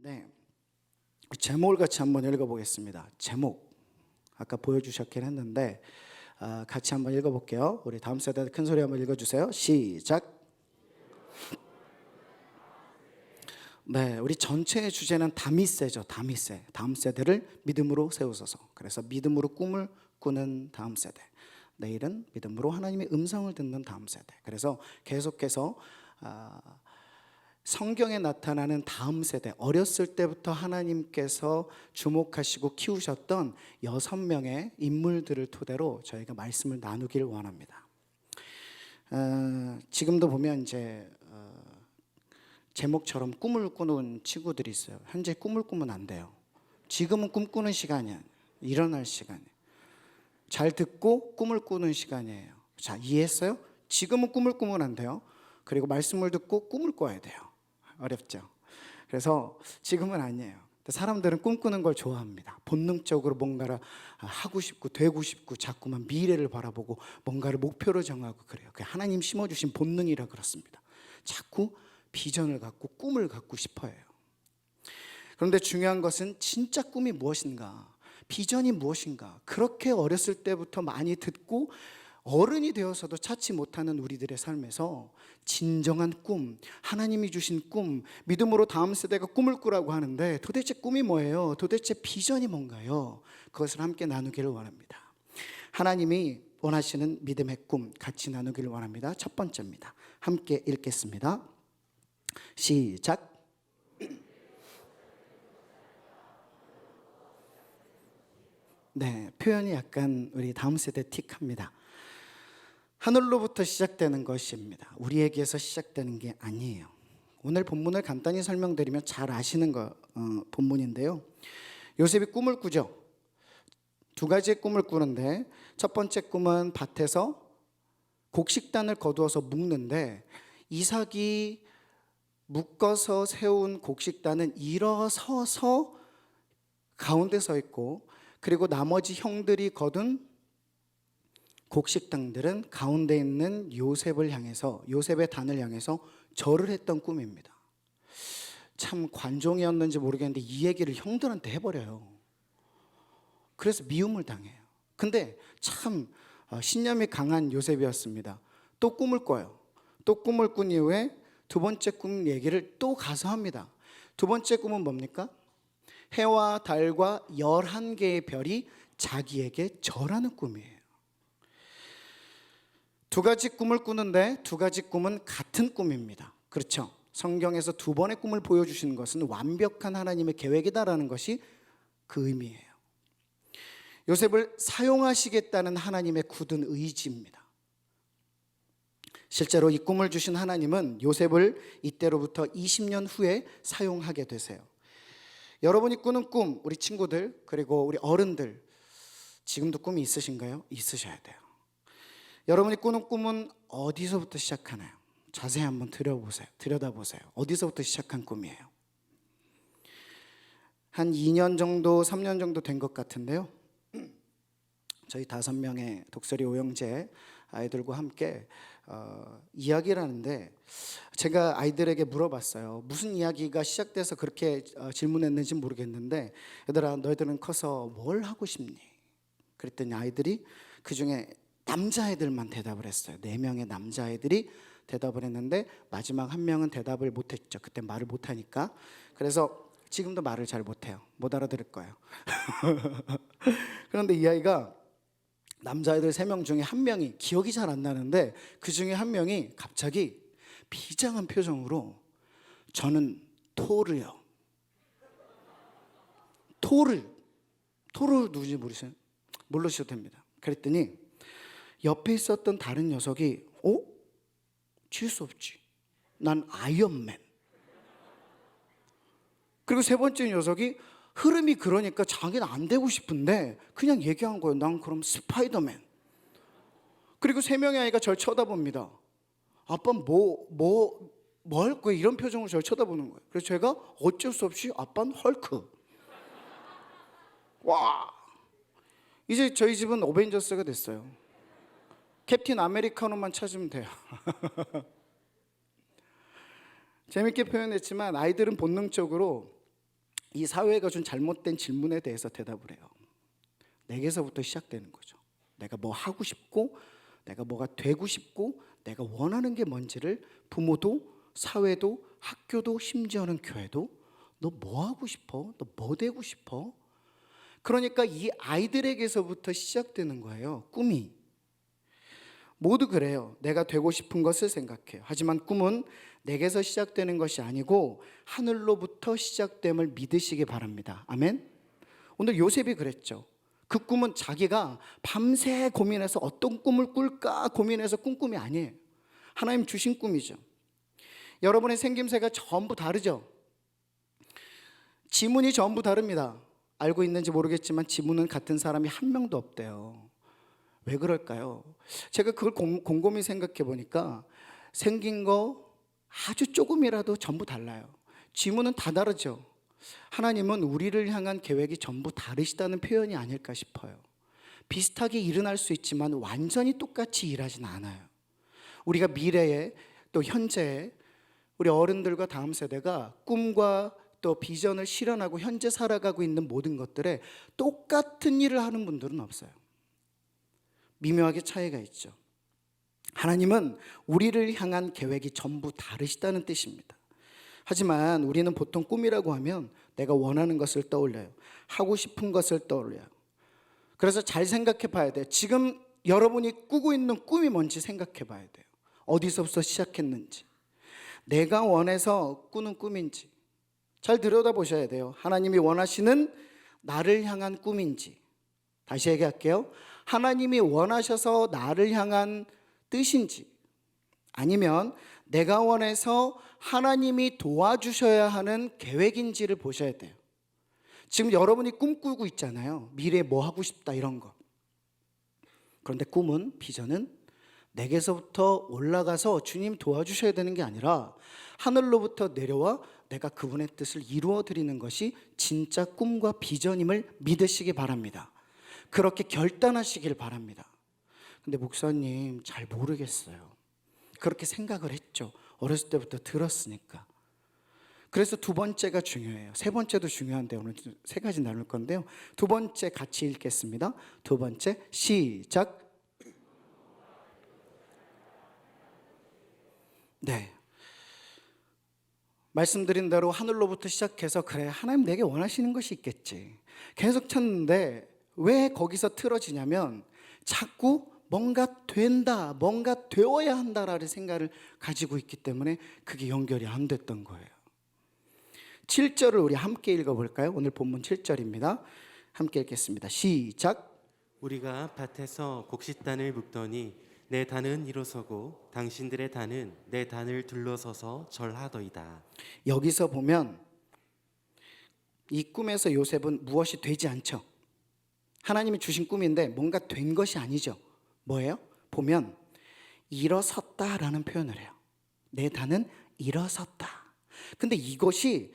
네. 제목을 같이 한번 읽어보겠습니다. 제목. 아까 보여주셨긴 했는데 아, 같이 한번 읽어볼게요. 우리 다음 세대 큰 소리 한번 읽어주세요. 시작. 네, 우리 전체의 주제는 다미세죠. 다미세. 다음 세대를 믿음으로 세우소서. 그래서 믿음으로 꿈을 꾸는 다음 세대. 내일은 믿음으로 하나님의 음성을 듣는 다음 세대. 그래서 계속해서 아, 성경에 나타나는 다음 세대, 어렸을 때부터 하나님께서 주목하시고 키우셨던 여섯 명의 인물들을 토대로 저희가 말씀을 나누기를 원합니다. 어, 지금도 보면 이제 어, 제목처럼 꿈을 꾸는 친구들이 있어요. 현재 꿈을 꾸면 안 돼요. 지금은 꿈꾸는 시간이. 일어날 시간이에요. 잘 듣고 꿈을 꾸는 시간이에요. 자, 이해했어요? 지금은 꿈을 꾸면 안 돼요. 그리고 말씀을 듣고 꿈을 꿔야 돼요. 어렵죠. 그래서 지금은 아니에요. 사람들은 꿈꾸는 걸 좋아합니다. 본능적으로 뭔가를 하고 싶고 되고 싶고 자꾸만 미래를 바라보고 뭔가를 목표로 정하고 그래요. 그게 하나님 심어주신 본능이라 그렇습니다. 자꾸 비전을 갖고 꿈을 갖고 싶어해요. 그런데 중요한 것은 진짜 꿈이 무엇인가? 비전이 무엇인가? 그렇게 어렸을 때부터 많이 듣고 어른이 되어서도 찾지 못하는 우리들의 삶에서 진정한 꿈, 하나님이 주신 꿈, 믿음으로 다음 세대가 꿈을 꾸라고 하는데 도대체 꿈이 뭐예요? 도대체 비전이 뭔가요? 그것을 함께 나누기를 원합니다. 하나님이 원하시는 믿음의 꿈 같이 나누기를 원합니다. 첫 번째입니다. 함께 읽겠습니다. 시작. 네, 표현이 약간 우리 다음 세대 틱합니다. 하늘로부터 시작되는 것입니다. 우리에게서 시작되는 게 아니에요. 오늘 본문을 간단히 설명드리면 잘 아시는 거 어, 본문인데요. 요셉이 꿈을 꾸죠. 두 가지의 꿈을 꾸는데 첫 번째 꿈은 밭에서 곡식단을 거두어서 묶는데 이삭이 묶어서 세운 곡식단은 일어서서 가운데 서 있고 그리고 나머지 형들이 거둔 곡식당들은 가운데 있는 요셉을 향해서 요셉의 단을 향해서 절을 했던 꿈입니다. 참 관종이었는지 모르겠는데 이 얘기를 형들한테 해버려요. 그래서 미움을 당해요. 근데 참 어, 신념이 강한 요셉이었습니다. 또 꿈을 꿔요. 또 꿈을 꾼 이후에 두 번째 꿈 얘기를 또 가서 합니다. 두 번째 꿈은 뭡니까? 해와 달과 열한 개의 별이 자기에게 절하는 꿈이에요. 두 가지 꿈을 꾸는데 두 가지 꿈은 같은 꿈입니다. 그렇죠? 성경에서 두 번의 꿈을 보여주시는 것은 완벽한 하나님의 계획이다라는 것이 그 의미예요. 요셉을 사용하시겠다는 하나님의 굳은 의지입니다. 실제로 이 꿈을 주신 하나님은 요셉을 이때로부터 20년 후에 사용하게 되세요. 여러분이 꾸는 꿈, 우리 친구들, 그리고 우리 어른들, 지금도 꿈이 있으신가요? 있으셔야 돼요. 여러분이 꾸는 꿈은 어디서부터 시작하나요? 자세히 한번 들여보세요. 들여다보세요. 어디서부터 시작한 꿈이에요? 한 2년 정도, 3년 정도 된 것 같은데요. 저희 다섯 명의 독서리 오영재 아이들과 함께 어, 이야기를 하는데 제가 아이들에게 물어봤어요. 무슨 이야기가 시작돼서 그렇게 어, 질문했는지 모르겠는데 얘들아 너희들은 커서 뭘 하고 싶니? 그랬더니 아이들이 그 중에 남자애들만 대답을 했어요. 네 명의 남자애들이 대답을 했는데 마지막 한 명은 대답을 못했죠. 그때 말을 못하니까. 그래서 지금도 말을 잘 못해요. 못 알아들을 거예요. 그런데 이 아이가 남자애들 세 명 중에 한 명이 기억이 잘 안 나는데 그 중에 한 명이 갑자기 비장한 표정으로 저는 토르요. 토르. 토르 누군지 모르세요? 모르셔도 됩니다. 그랬더니 옆에 있었던 다른 녀석이 어? 질수 없지. 난 아이언맨. 그리고 세 번째 녀석이 흐름이 그러니까 자기는 안 되고 싶은데 그냥 얘기한 거예요. 난 그럼 스파이더맨. 그리고 세 명의 아이가 절 쳐다봅니다. 아빠 뭐, 뭐, 뭐 할 거야? 이런 표정으로 절 쳐다보는 거예요. 그래서 제가 어쩔 수 없이 아빠는 헐크. 와. 이제 저희 집은 어벤져스가 됐어요. 캡틴 아메리카노만 찾으면 돼요. 재밌게 표현했지만 아이들은 본능적으로 이 사회가 준 잘못된 질문에 대해서 대답을 해요. 내게서부터 시작되는 거죠. 내가 뭐 하고 싶고, 내가 뭐가 되고 싶고, 내가 원하는 게 뭔지를 부모도, 사회도, 학교도, 심지어는 교회도 너 뭐 하고 싶어? 너 뭐 되고 싶어? 그러니까 이 아이들에게서부터 시작되는 거예요. 꿈이. 모두 그래요. 내가 되고 싶은 것을 생각해요. 하지만 꿈은 내게서 시작되는 것이 아니고 하늘로부터 시작됨을 믿으시기 바랍니다. 아멘. 오늘 요셉이 그랬죠. 그 꿈은 자기가 밤새 고민해서 어떤 꿈을 꿀까 고민해서 꾼 꿈이 아니에요. 하나님 주신 꿈이죠. 여러분의 생김새가 전부 다르죠. 지문이 전부 다릅니다. 알고 있는지 모르겠지만 지문은 같은 사람이 한 명도 없대요. 왜 그럴까요? 제가 그걸 곰- 곰곰이 생각해 보니까 생긴 거 아주 조금이라도 전부 달라요. 지문은 다 다르죠. 하나님은 우리를 향한 계획이 전부 다르시다는 표현이 아닐까 싶어요. 비슷하게 일어날 수 있지만 완전히 똑같이 일하진 않아요. 우리가 미래에 또 현재에 우리 어른들과 다음 세대가 꿈과 또 비전을 실현하고 현재 살아가고 있는 모든 것들에 똑같은 일을 하는 분들은 없어요. 미묘하게 차이가 있죠. 하나님은 우리를 향한 계획이 전부 다르시다는 뜻입니다. 하지만 우리는 보통 꿈이라고 하면 내가 원하는 것을 떠올려요. 하고 싶은 것을 떠올려요. 그래서 잘 생각해 봐야 돼요. 지금 여러분이 꾸고 있는 꿈이 뭔지 생각해 봐야 돼요. 어디서부터 시작했는지. 내가 원해서 꾸는 꿈인지. 잘 들여다 보셔야 돼요. 하나님이 원하시는 나를 향한 꿈인지. 다시 얘기할게요. 하나님이 원하셔서 나를 향한 뜻인지 아니면 내가 원해서 하나님이 도와주셔야 하는 계획인지를 보셔야 돼요. 지금 여러분이 꿈꾸고 있잖아요. 미래에 뭐 하고 싶다 이런 거. 그런데 꿈은 비전은 내게서부터 올라가서 주님 도와주셔야 되는 게 아니라 하늘로부터 내려와 내가 그분의 뜻을 이루어 드리는 것이 진짜 꿈과 비전임을 믿으시기 바랍니다. 그렇게 결단하시길 바랍니다. 근데 목사님 잘 모르겠어요. 그렇게 생각을 했죠. 어렸을 때부터 들었으니까. 그래서 두 번째가 중요해요. 세 번째도 중요한데 오늘 세 가지 나눌 건데요. 두 번째 같이 읽겠습니다. 두 번째 시작. 네. 말씀드린 대로 하늘로부터 시작해서 그래 하나님 내게 원하시는 것이 있겠지. 계속 찾는데 왜 거기서 틀어지냐면 자꾸 뭔가 된다, 뭔가 되어야 한다라는 생각을 가지고 있기 때문에 그게 연결이 안 됐던 거예요. 7절을 우리 함께 읽어볼까요? 오늘 본문 7절입니다. 함께 읽겠습니다. 시작. 우리가 밭에서 곡식단을 묶더니 내 단은 일어서고 당신들의 단은 내 단을 둘러서서 절하더이다. 여기서 보면 이 꿈에서 요셉은 무엇이 되지 않죠. 하나님이 주신 꿈인데 뭔가 된 것이 아니죠. 뭐예요? 보면 일어섰다라는 표현을 해요. 내 단은 일어섰다. 근데 이것이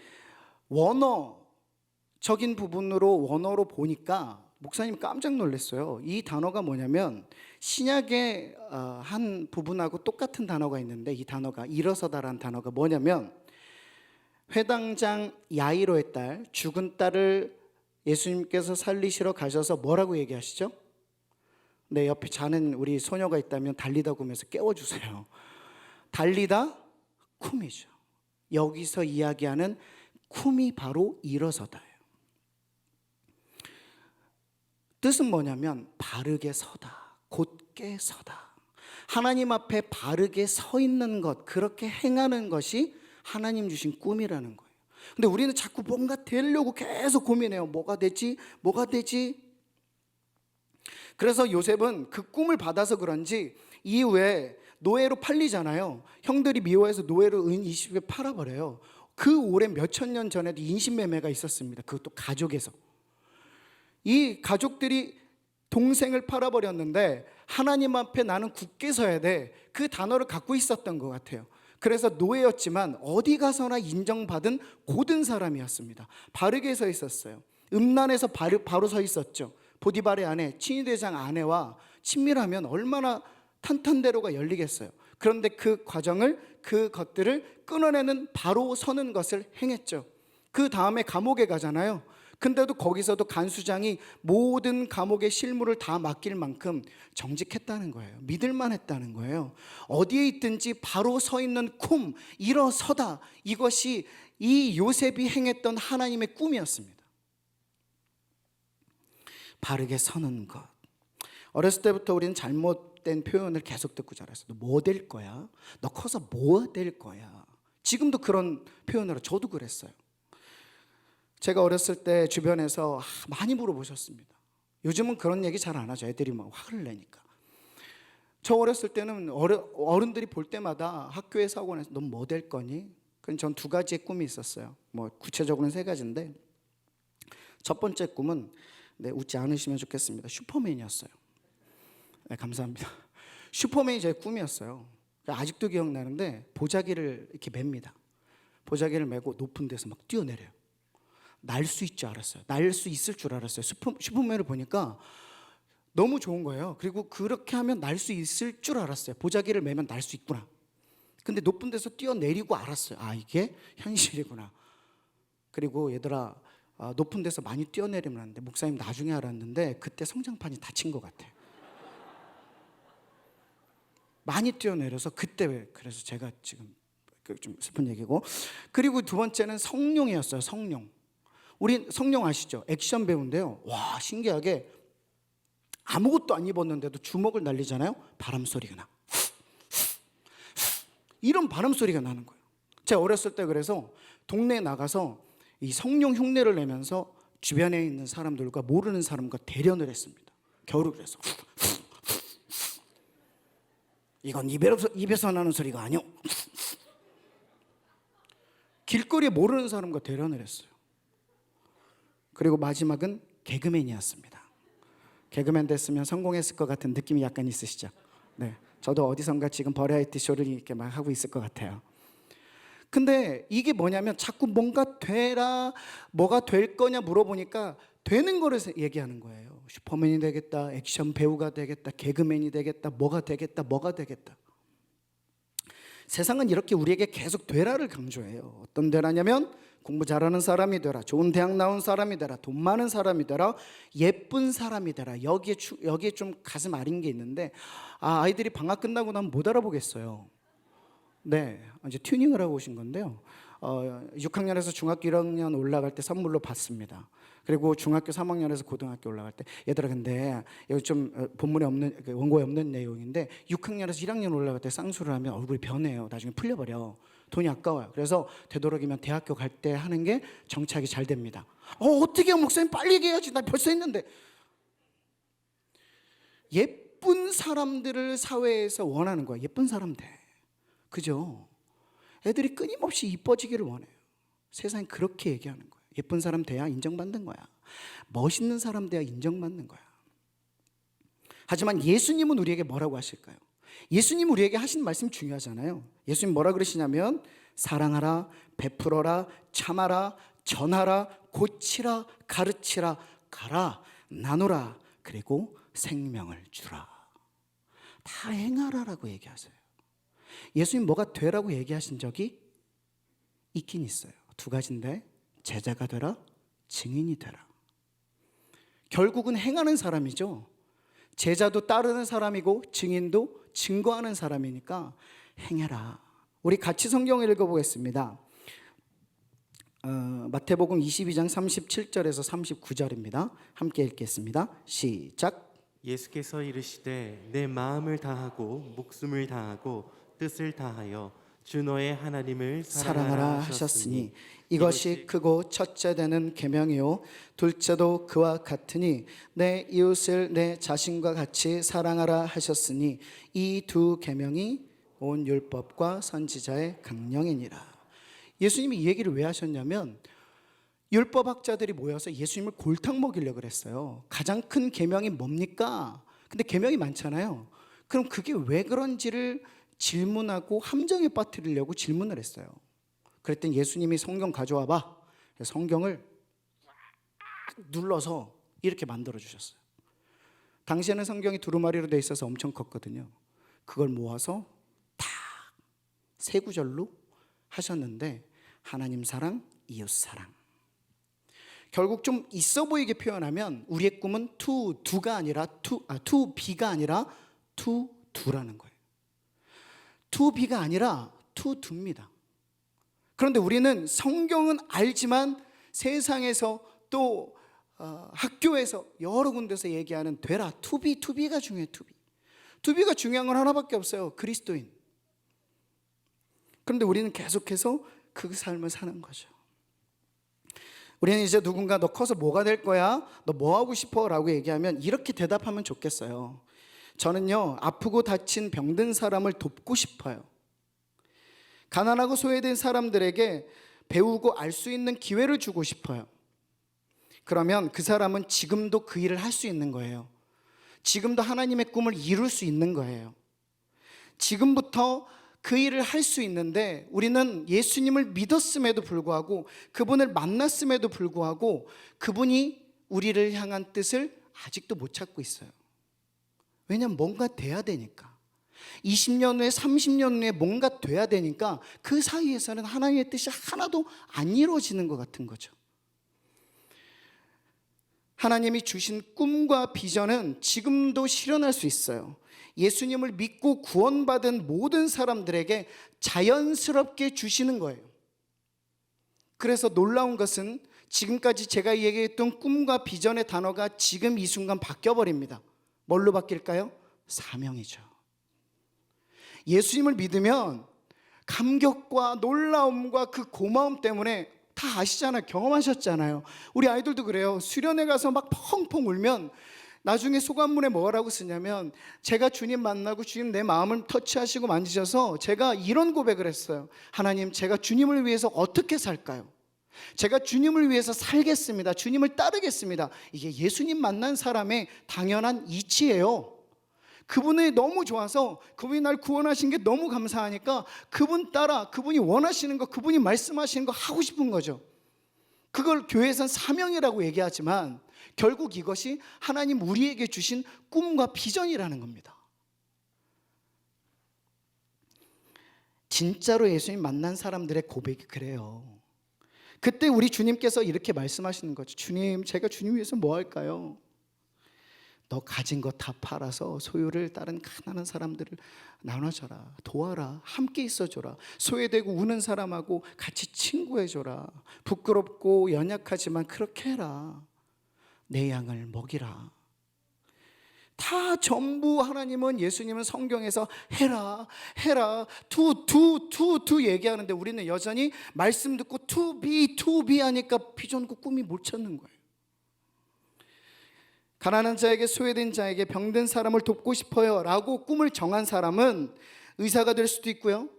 원어적인 부분으로 원어로 보니까 목사님 깜짝 놀랐어요. 이 단어가 뭐냐면 신약의 어, 한 부분하고 똑같은 단어가 있는데 이 단어가 일어서다라는 단어가 뭐냐면 회당장 야이로의 딸 죽은 딸을 예수님께서 살리시러 가셔서 뭐라고 얘기하시죠? 내 옆에 자는 우리 소녀가 있다면 달리다 구면서 깨워주세요. 달리다 쿰이죠. 여기서 이야기하는 쿰이 바로 일어서다예요. 뜻은 뭐냐면 바르게 서다, 곧게 서다. 하나님 앞에 바르게 서 있는 것, 그렇게 행하는 것이 하나님 주신 꿈이라는 거예요. 근데 우리는 자꾸 뭔가 되려고 계속 고민해요. 뭐가 되지? 뭐가 되지? 그래서 요셉은 그 꿈을 받아서 그런지 이후에 노예로 팔리잖아요. 형들이 미워해서 노예로 은 20에 팔아버려요. 그 오래 몇천 년 전에도 인신매매가 있었습니다. 그것도 가족에서. 이 가족들이 동생을 팔아버렸는데 하나님 앞에 나는 굳게 서야 돼. 그 단어를 갖고 있었던 것 같아요. 그래서 노예였지만 어디 가서나 인정받은 고든 사람이었습니다. 바르게 서 있었어요. 음란에서 바로, 바로 서 있었죠. 보디발의 아내, 친위대장 아내와 친밀하면 얼마나 탄탄대로가 열리겠어요. 그런데 그 과정을 그 것들을 끊어내는 바로 서는 것을 행했죠. 그 다음에 감옥에 가잖아요. 근데도 거기서도 간수장이 모든 감옥의 실무를 다 맡길 만큼 정직했다는 거예요. 믿을만 했다는 거예요. 어디에 있든지 바로 서 있는 쿰, 일어서다. 이것이 이 요셉이 행했던 하나님의 꿈이었습니다. 바르게 서는 것. 어렸을 때부터 우리는 잘못된 표현을 계속 듣고 자랐어요. 너뭐 될 거야? 너 커서 뭐 될 거야? 지금도 그런 표현으로 저도 그랬어요. 제가 어렸을 때 주변에서 아, 많이 물어보셨습니다. 요즘은 그런 얘기 잘 안 하죠. 애들이 막 화를 내니까. 저 어렸을 때는 어르, 어른들이 볼 때마다 학교에서 학원에서 넌 뭐 될 거니? 그럼 전 두 가지의 꿈이 있었어요. 뭐 구체적으로는 세 가지인데 첫 번째 꿈은 네, 웃지 않으시면 좋겠습니다. 슈퍼맨이었어요. 네, 감사합니다. 슈퍼맨이 제 꿈이었어요. 아직도 기억나는데 보자기를 이렇게 맵니다. 보자기를 메고 높은 데서 막 뛰어내려요. 날 수 있줄 알았어요. 날 수 있을 줄 알았어요. 슈퍼, 슈퍼맨을 보니까 너무 좋은 거예요. 그리고 그렇게 하면 날 수 있을 줄 알았어요. 보자기를 매면 날 수 있구나. 근데 높은 데서 뛰어내리고 알았어요. 아, 이게 현실이구나. 그리고 얘들아, 아, 높은 데서 많이 뛰어내리면 안 돼. 목사님 나중에 알았는데 그때 성장판이 다친 것 같아. 많이 뛰어내려서 그때 왜 그래서 제가 지금 그좀 슬픈 얘기고 그리고 두 번째는 성룡이었어요. 성룡. 우리 성룡 아시죠? 액션 배우인데요. 와 신기하게 아무것도 안 입었는데도 주먹을 날리잖아요. 바람 소리가 나. 이런 바람 소리가 나는 거예요. 제가 어렸을 때 그래서 동네에 나가서 이 성룡 흉내를 내면서 주변에 있는 사람들과 모르는 사람과 대련을 했습니다. 겨울을 그래서 이건 입에서, 입에서 나는 소리가 아니오. 길거리에 모르는 사람과 대련을 했어요. 그리고 마지막은 개그맨이었습니다. 개그맨 됐으면 성공했을 것 같은 느낌이 약간 있으시죠? 네. 저도 어디선가 지금 버라이티 쇼를 이렇게 막 하고 있을 것 같아요. 근데 이게 뭐냐면 자꾸 뭔가 되라, 뭐가 될 거냐 물어보니까 되는 거를 얘기하는 거예요. 슈퍼맨이 되겠다, 액션 배우가 되겠다, 개그맨이 되겠다, 뭐가 되겠다, 뭐가 되겠다. 세상은 이렇게 우리에게 계속 되라를 강조해요. 어떤 되라냐면 공부 잘하는 사람이 되라, 좋은 대학 나온 사람이 되라, 돈 많은 사람이 되라, 예쁜 사람이 되라. 여기에 추, 여기에 좀 가슴 아린 게 있는데 아 아이들이 방학 끝나고 나면 못 알아보겠어요. 네, 이제 튜닝을 하고 오신 건데요. 어, 6학년에서 중학교 1학년 올라갈 때 선물로 받습니다. 그리고 중학교 3학년에서 고등학교 올라갈 때 얘들아 근데 여기 좀 어, 본문에 없는 그 원고에 없는 내용인데 6학년에서 1학년 올라갈 때 쌍수를 하면 얼굴이 변해요. 나중에 풀려버려. 돈이 아까워요. 그래서 되도록이면 대학교 갈 때 하는 게 정착이 잘 됩니다. 어 어떻게 목사님 빨리 얘기해야지. 나 벌써 했는데 예쁜 사람들을 사회에서 원하는 거야. 예쁜 사람 돼. 그죠? 애들이 끊임없이 이뻐지기를 원해요. 세상이 그렇게 얘기하는 거예요. 예쁜 사람 돼야 인정받는 거야. 멋있는 사람 돼야 인정받는 거야. 하지만 예수님은 우리에게 뭐라고 하실까요? 예수님 우리에게 하신 말씀 중요하잖아요. 예수님 뭐라 그러시냐면 사랑하라, 베풀어라, 참아라, 전하라, 고치라, 가르치라, 가라, 나누라, 그리고 생명을 주라. 다 행하라라고 얘기하세요. 예수님 뭐가 되라고 얘기하신 적이 있긴 있어요. 두 가지인데 제자가 되라, 증인이 되라. 결국은 행하는 사람이죠. 제자도 따르는 사람이고 증인도 증거하는 사람이니까 행해라. 우리 같이 성경을 읽어보겠습니다. 어, 마태복음 22장 37절에서 39절입니다. 함께 읽겠습니다. 시작. 예수께서 이르시되 내 마음을 다하고 목숨을 다하고 뜻을 다하여 주 너의 하나님을 사랑하라 하셨으니 이것이 크고 첫째 되는 계명이요 둘째도 그와 같으니 내 이웃을 내 자신과 같이 사랑하라 하셨으니 이 두 계명이 온 율법과 선지자의 강령이니라. 예수님이 이 얘기를 왜 하셨냐면 율법학자들이 모여서 예수님을 골탕 먹이려고 그랬어요. 가장 큰 계명이 뭡니까? 근데 계명이 많잖아요. 그럼 그게 왜 그런지를 질문하고 함정에 빠뜨리려고 질문을 했어요. 그랬더니 예수님이 성경 가져와 봐. 성경을 눌러서 이렇게 만들어 주셨어요. 당시에는 성경이 두루마리로 돼 있어서 엄청 컸거든요. 그걸 모아서 딱세 구절로 하셨는데 하나님 사랑, 이웃 사랑. 결국 좀 있어 보이게 표현하면 우리의 꿈은 투 두가 아니라 투 아, 투 비가 아니라 투 두라는 거예요. 투 비가 아니라 투 두입니다. 그런데 우리는 성경은 알지만 세상에서 또 어, 학교에서 여러 군데서 얘기하는 되라 투비 투비가 중요해 투비 투비가 중요한 건 하나밖에 없어요 그리스도인. 그런데 우리는 계속해서 그 삶을 사는 거죠. 우리는 이제 누군가 너 커서 뭐가 될 거야? 너 뭐 하고 싶어? 라고 얘기하면 이렇게 대답하면 좋겠어요 저는요 아프고 다친 병든 사람을 돕고 싶어요 가난하고 소외된 사람들에게 배우고 알 수 있는 기회를 주고 싶어요. 그러면 그 사람은 지금도 그 일을 할 수 있는 거예요. 지금도 하나님의 꿈을 이룰 수 있는 거예요. 지금부터 그 일을 할 수 있는데 우리는 예수님을 믿었음에도 불구하고 그분을 만났음에도 불구하고 그분이 우리를 향한 뜻을 아직도 못 찾고 있어요. 왜냐면 뭔가 돼야 되니까. 20년 후에 30년 후에 뭔가 돼야 되니까 그 사이에서는 하나님의 뜻이 하나도 안 이루어지는 것 같은 거죠. 하나님이 주신 꿈과 비전은 지금도 실현할 수 있어요. 예수님을 믿고 구원받은 모든 사람들에게 자연스럽게 주시는 거예요. 그래서 놀라운 것은 지금까지 제가 얘기했던 꿈과 비전의 단어가 지금 이 순간 바뀌어 버립니다. 뭘로 바뀔까요? 사명이죠. 예수님을 믿으면 감격과 놀라움과 그 고마움 때문에 다 아시잖아요. 경험하셨잖아요. 우리 아이들도 그래요. 수련회 가서 막 펑펑 울면 나중에 소감문에 뭐라고 쓰냐면 제가 주님 만나고 주님 내 마음을 터치하시고 만지셔서 제가 이런 고백을 했어요. 하나님, 제가 주님을 위해서 어떻게 살까요? 제가 주님을 위해서 살겠습니다. 주님을 따르겠습니다. 이게 예수님 만난 사람의 당연한 이치예요. 그분이 너무 좋아서 그분이 날 구원하신 게 너무 감사하니까 그분 따라 그분이 원하시는 거 그분이 말씀하시는 거 하고 싶은 거죠. 그걸 교회에선 사명이라고 얘기하지만 결국 이것이 하나님 우리에게 주신 꿈과 비전이라는 겁니다. 진짜로 예수님 만난 사람들의 고백이 그래요. 그때 우리 주님께서 이렇게 말씀하시는 거죠. 주님, 제가 주님 위해서 뭐 할까요? 너 가진 거다 팔아서 소유를 다른 가난한 사람들을 나눠줘라. 도와라. 함께 있어줘라. 소외되고 우는 사람하고 같이 친구해줘라. 부끄럽고 연약하지만 그렇게 해라. 내 양을 먹이라 다 전부 하나님은 예수님은 성경에서 해라 해라 투투투투 얘기하는데 우리는 여전히 말씀 듣고 투비 투비 하니까 비전과 꿈이 못 찾는 거예요 가난한 자에게 소외된 자에게 병든 사람을 돕고 싶어요 라고 꿈을 정한 사람은 의사가 될 수도 있고요.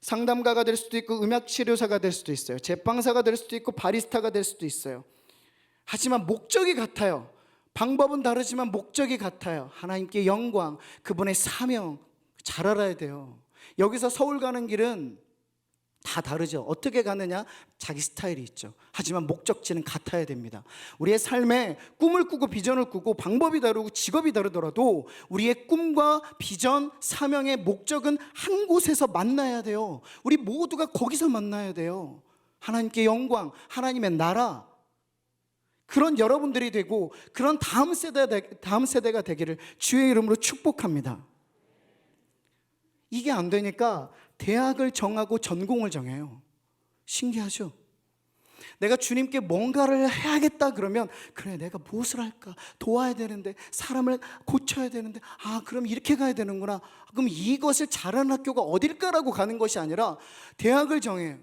상담가가 될 수도 있고 음악 치료사가 될 수도 있어요. 제빵사가 될 수도 있고 바리스타가 될 수도 있어요. 하지만 목적이 같아요. 방법은 다르지만 목적이 같아요. 하나님께 영광, 그분의 사명 잘 알아야 돼요. 여기서 서울 가는 길은 다 다르죠. 어떻게 가느냐? 자기 스타일이 있죠. 하지만 목적지는 같아야 됩니다. 우리의 삶에 꿈을 꾸고 비전을 꾸고 방법이 다르고 직업이 다르더라도 우리의 꿈과 비전, 사명의 목적은 한 곳에서 만나야 돼요. 우리 모두가 거기서 만나야 돼요. 하나님께 영광, 하나님의 나라. 그런 여러분들이 되고 그런 다음 세대 다음 세대가 되기를 주의 이름으로 축복합니다. 이게 안 되니까 대학을 정하고 전공을 정해요. 신기하죠? 내가 주님께 뭔가를 해야겠다 그러면 그래 내가 무엇을 할까 도와야 되는데 사람을 고쳐야 되는데 아 그럼 이렇게 가야 되는구나 그럼 이것을 잘하는 학교가 어딜까라고 가는 것이 아니라 대학을 정해요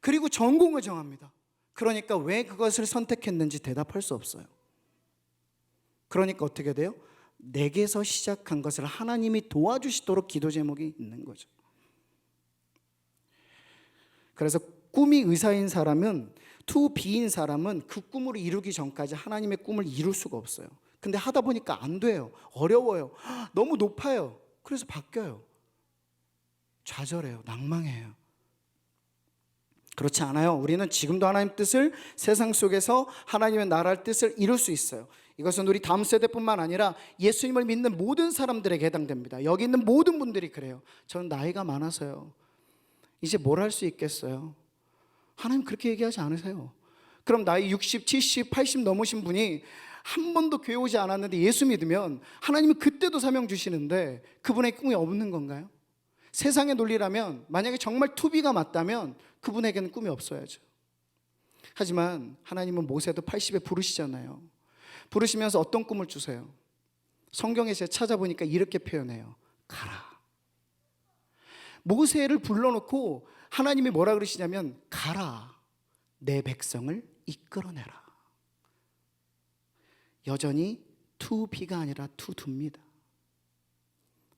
그리고 전공을 정합니다 그러니까 왜 그것을 선택했는지 대답할 수 없어요 그러니까 어떻게 돼요? 내게서 시작한 것을 하나님이 도와주시도록 기도 제목이 있는 거죠 그래서 꿈이 의사인 사람은 투 비인 사람은 그 꿈을 이루기 전까지 하나님의 꿈을 이룰 수가 없어요. 근데 하다 보니까 안 돼요. 어려워요. 너무 높아요. 그래서 바뀌어요. 좌절해요. 낭망해요. 그렇지 않아요. 우리는 지금도 하나님 뜻을 세상 속에서 하나님의 나라의 뜻을 이룰 수 있어요. 이것은 우리 다음 세대뿐만 아니라 예수님을 믿는 모든 사람들에게 해당됩니다. 여기 있는 모든 분들이 그래요. 저는 나이가 많아서요. 이제 뭘 할 수 있겠어요? 하나님 그렇게 얘기하지 않으세요. 그럼 나이 60, 70, 80 넘으신 분이 한 번도 교회 오지 않았는데 예수 믿으면 하나님은 그때도 사명 주시는데 그분의 꿈이 없는 건가요? 세상의 논리라면 만약에 정말 투비가 맞다면 그분에게는 꿈이 없어야죠. 하지만 하나님은 모세도 80에 부르시잖아요. 부르시면서 어떤 꿈을 주세요? 성경에 제가 찾아보니까 이렇게 표현해요. 가라. 모세를 불러놓고 하나님이 뭐라 그러시냐면 가라. 내 백성을 이끌어내라. 여전히 투비가 아니라 투두입니다.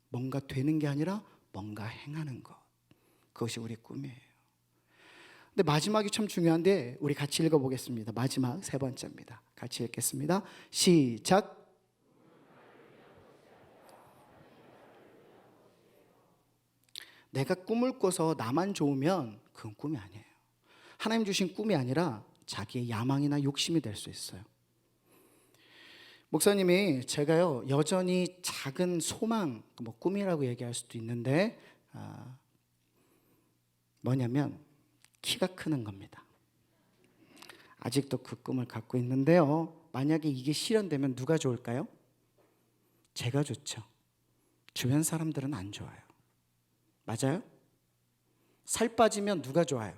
뭔가 되는 게 아니라 뭔가 행하는 것. 그것이 우리 꿈이에요. 근데 마지막이 참 중요한데 우리 같이 읽어보겠습니다. 마지막 세 번째입니다. 같이 읽겠습니다. 시작. 내가 꿈을 꿔서 나만 좋으면 그건 꿈이 아니에요. 하나님 주신 꿈이 아니라 자기의 야망이나 욕심이 될 수 있어요. 목사님이 제가요 여전히 작은 소망, 뭐 꿈이라고 얘기할 수도 있는데 아, 뭐냐면 키가 크는 겁니다. 아직도 그 꿈을 갖고 있는데요. 만약에 이게 실현되면 누가 좋을까요? 제가 좋죠. 주변 사람들은 안 좋아요. 맞아요? 살 빠지면 누가 좋아요?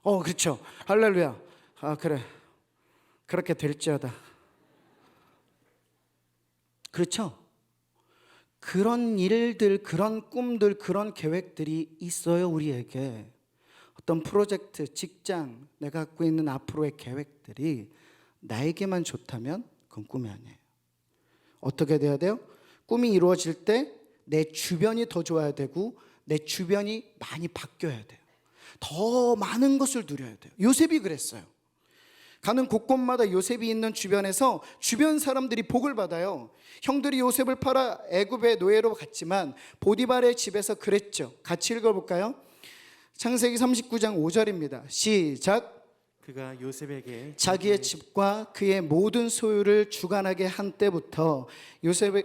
어, 그렇죠. 할렐루야. 아, 그래. 그렇게 될지어다. 그렇죠? 그런 일들, 그런 꿈들, 그런 계획들이 있어요, 우리에게. 어떤 프로젝트, 직장, 내가 갖고 있는 앞으로의 계획들이 나에게만 좋다면 그건 꿈이 아니에요. 어떻게 돼야 돼요? 꿈이 이루어질 때 내 주변이 더 좋아야 되고 내 주변이 많이 바뀌어야 돼요. 더 많은 것을 누려야 돼요. 요셉이 그랬어요. 가는 곳곳마다 요셉이 있는 주변에서 주변 사람들이 복을 받아요. 형들이 요셉을 팔아 애굽의 노예로 갔지만 보디발의 집에서 그랬죠. 같이 읽어볼까요? 창세기 39장 5절입니다. 시작. 그가 요셉에게 자기의 집과 그의 모든 소유를 주관하게 한 때부터 요셉의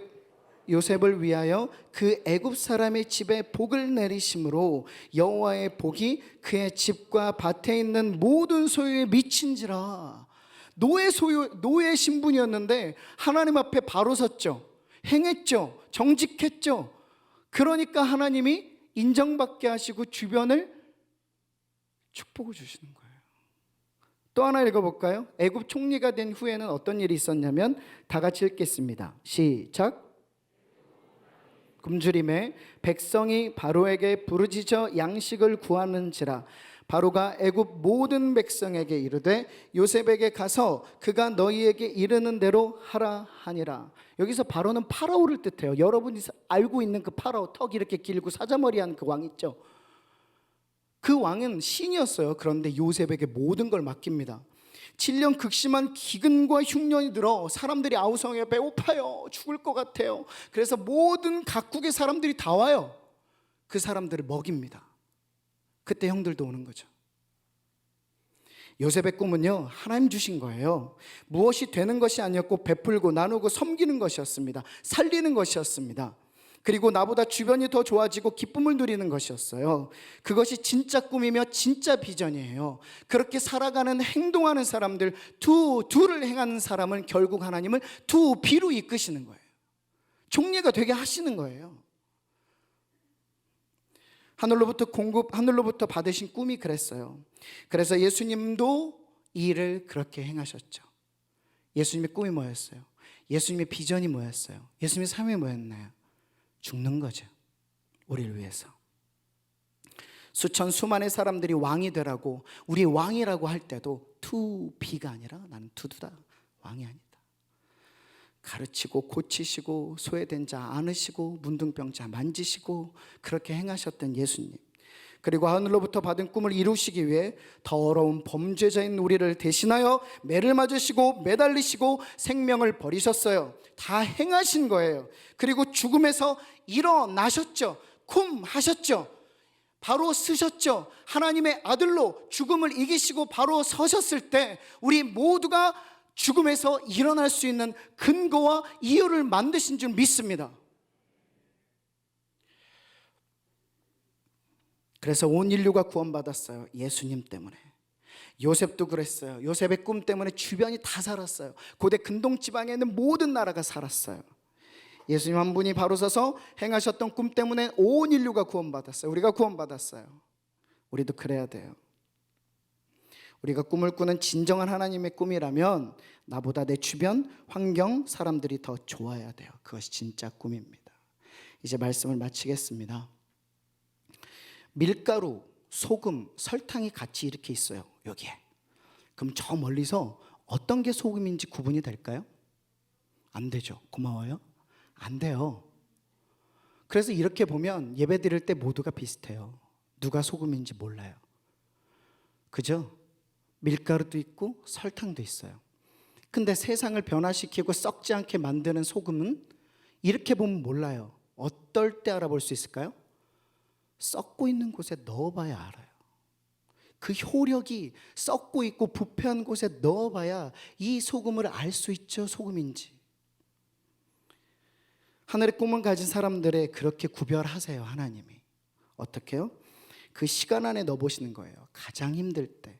요셉을 위하여 그 애굽 사람의 집에 복을 내리심으로 여호와의 복이 그의 집과 밭에 있는 모든 소유에 미친지라 노예 소유 노예 신분이었는데 하나님 앞에 바로 섰죠 행했죠 정직했죠 그러니까 하나님이 인정받게 하시고 주변을 축복을 주시는 거예요. 또 하나 읽어볼까요? 애굽 총리가 된 후에는 어떤 일이 있었냐면 다 같이 읽겠습니다. 시작. 굶주림에 백성이 바로에게 부르짖어 양식을 구하는지라 바로가 애굽 모든 백성에게 이르되 요셉에게 가서 그가 너희에게 이르는 대로 하라 하니라. 여기서 바로는 파라오를 뜻해요. 여러분이 알고 있는 그 파라오 턱 이렇게 길고 사자머리한 그 왕 있죠. 그 왕은 신이었어요. 그런데 요셉에게 모든 걸 맡깁니다. 7년 극심한 기근과 흉년이 들어 사람들이 아우성에 배고파요. 죽을 것 같아요. 그래서 모든 각국의 사람들이 다 와요. 그 사람들을 먹입니다. 그때 형들도 오는 거죠. 요셉의 꿈은요, 하나님 주신 거예요. 무엇이 되는 것이 아니었고, 베풀고 나누고 섬기는 것이었습니다. 살리는 것이었습니다. 그리고 나보다 주변이 더 좋아지고 기쁨을 누리는 것이었어요. 그것이 진짜 꿈이며 진짜 비전이에요. 그렇게 살아가는 행동하는 사람들, 두, 둘을 행하는 사람은 결국 하나님은 두 비로 이끄시는 거예요. 종례가 되게 하시는 거예요. 하늘로부터 공급, 하늘로부터 받으신 꿈이 그랬어요. 그래서 예수님도 이 일을 그렇게 행하셨죠. 예수님의 꿈이 뭐였어요? 예수님의 비전이 뭐였어요? 예수님의 삶이 뭐였나요? 죽는 거죠. 우리를 위해서. 수천 수만의 사람들이 왕이 되라고 우리 왕이라고 할 때도 투비가 아니라 나는 투두다. 왕이 아니다. 가르치고 고치시고 소외된 자 안으시고 문둥병자 만지시고 그렇게 행하셨던 예수님. 그리고 하늘로부터 받은 꿈을 이루시기 위해 더러운 범죄자인 우리를 대신하여 매를 맞으시고 매달리시고 생명을 버리셨어요. 다 행하신 거예요. 그리고 죽음에서 일어나셨죠. 쿰 하셨죠. 바로 쓰셨죠. 하나님의 아들로 죽음을 이기시고 바로 서셨을 때 우리 모두가 죽음에서 일어날 수 있는 근거와 이유를 만드신 줄 믿습니다. 그래서 온 인류가 구원받았어요. 예수님 때문에. 요셉도 그랬어요. 요셉의 꿈 때문에 주변이 다 살았어요. 고대 근동 지방에 있는 모든 나라가 살았어요. 예수님 한 분이 바로 서서 행하셨던 꿈 때문에 온 인류가 구원받았어요. 우리가 구원받았어요. 우리도 그래야 돼요. 우리가 꿈을 꾸는 진정한 하나님의 꿈이라면 나보다 내 주변 환경 사람들이 더 좋아야 돼요. 그것이 진짜 꿈입니다. 이제 말씀을 마치겠습니다. 밀가루, 소금, 설탕이 같이 이렇게 있어요. 여기에. 그럼 저 멀리서 어떤 게 소금인지 구분이 될까요? 안 되죠. 고마워요. 안 돼요. 그래서 이렇게 보면 예배 드릴 때 모두가 비슷해요. 누가 소금인지 몰라요. 그죠? 밀가루도 있고 설탕도 있어요. 근데 세상을 변화시키고 썩지 않게 만드는 소금은 이렇게 보면 몰라요. 어떨 때 알아볼 수 있을까요? 썩고 있는 곳에 넣어봐야 알아요. 그 효력이 썩고 있고 부패한 곳에 넣어봐야 이 소금을 알 수 있죠. 소금인지. 하늘의 꿈을 가진 사람들의 그렇게 구별하세요. 하나님이. 어떻게요? 그 시간 안에 넣어보시는 거예요. 가장 힘들 때,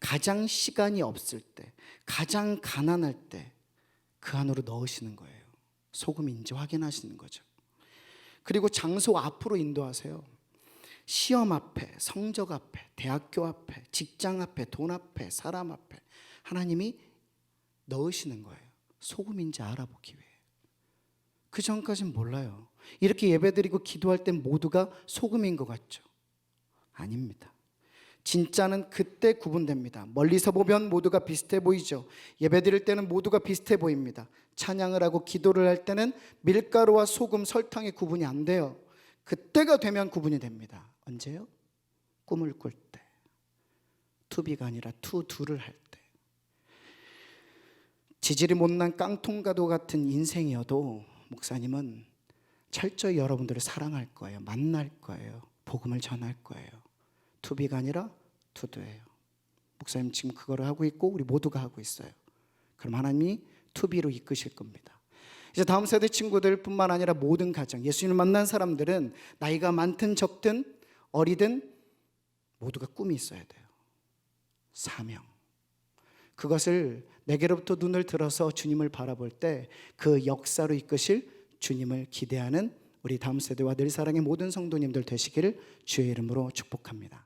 가장 시간이 없을 때, 가장 가난할 때 그 안으로 넣으시는 거예요. 소금인지 확인하시는 거죠. 그리고 장소 앞으로 인도하세요. 시험 앞에, 성적 앞에, 대학교 앞에, 직장 앞에, 돈 앞에, 사람 앞에 하나님이 넣으시는 거예요. 소금인지 알아보기 위해. 그 전까진 몰라요. 이렇게 예배드리고 기도할 땐 모두가 소금인 것 같죠. 아닙니다. 진짜는 그때 구분됩니다. 멀리서 보면 모두가 비슷해 보이죠. 예배 드릴 때는 모두가 비슷해 보입니다. 찬양을 하고 기도를 할 때는 밀가루와 소금, 설탕의 구분이 안 돼요. 그때가 되면 구분이 됩니다. 언제요? 꿈을 꿀 때. 투비가 아니라 투두를 할 때. 지질이 못난 깡통가도 같은 인생이어도 목사님은 철저히 여러분들을 사랑할 거예요. 만날 거예요. 복음을 전할 거예요. 투비가 아니라 투두예요. 목사님 지금 그거를 하고 있고 우리 모두가 하고 있어요. 그럼 하나님이 투비로 이끄실 겁니다. 이제 다음 세대 친구들뿐만 아니라 모든 가정, 예수님을 만난 사람들은 나이가 많든 적든 어리든 모두가 꿈이 있어야 돼요. 사명. 그것을 내게로부터 눈을 들어서 주님을 바라볼 때 그 역사로 이끄실 주님을 기대하는 우리 다음 세대와 늘 사랑의 모든 성도님들 되시기를 주의 이름으로 축복합니다.